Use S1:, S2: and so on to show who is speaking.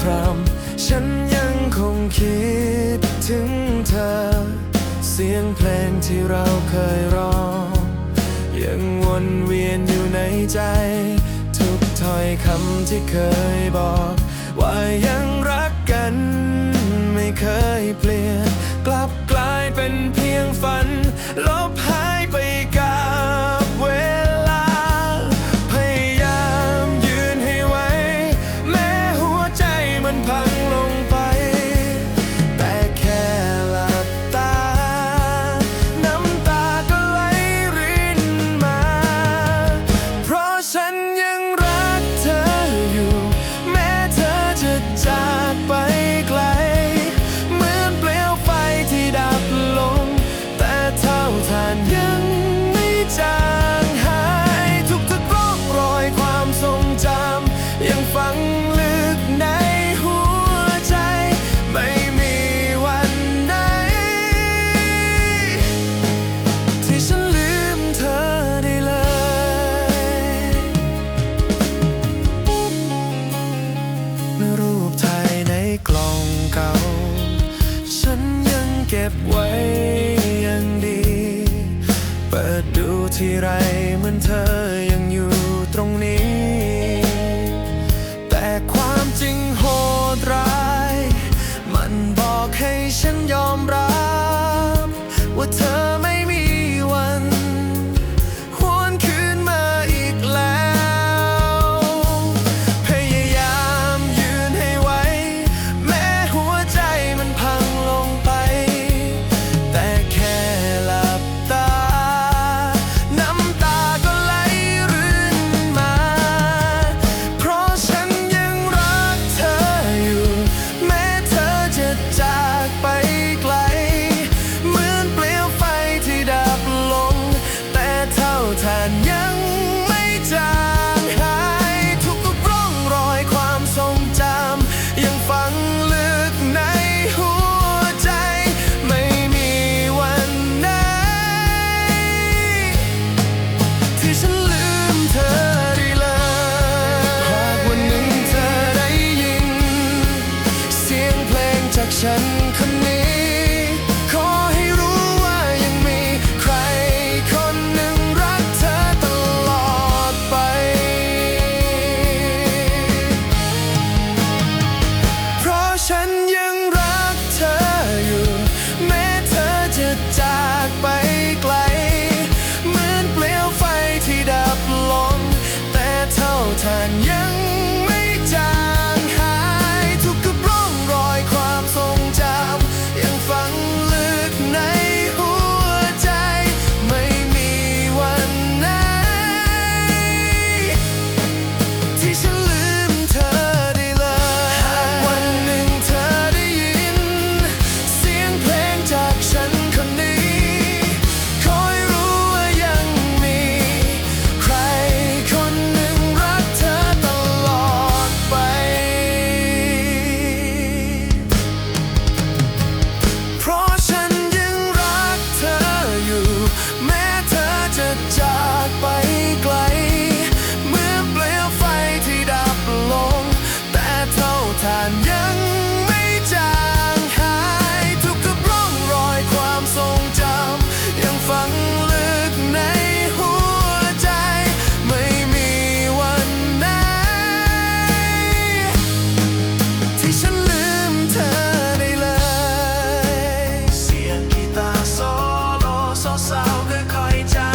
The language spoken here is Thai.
S1: พรำฉันยังคงคิดถึงเธอ เสียงเพลงที่เราเคยร้อง ยังวนเวียนอยู่ในใจ ทุกถ้อยคำที่เคยบอก ว่ายังรักกัน ไม่เคยเปลี่ยน กลับกลายเป็นเพียงฝัน เก็บไว้ยังดี เปิดดูที่ไรเหมือนเธอยังอยู่ตรงนี้ 션 teach a my time.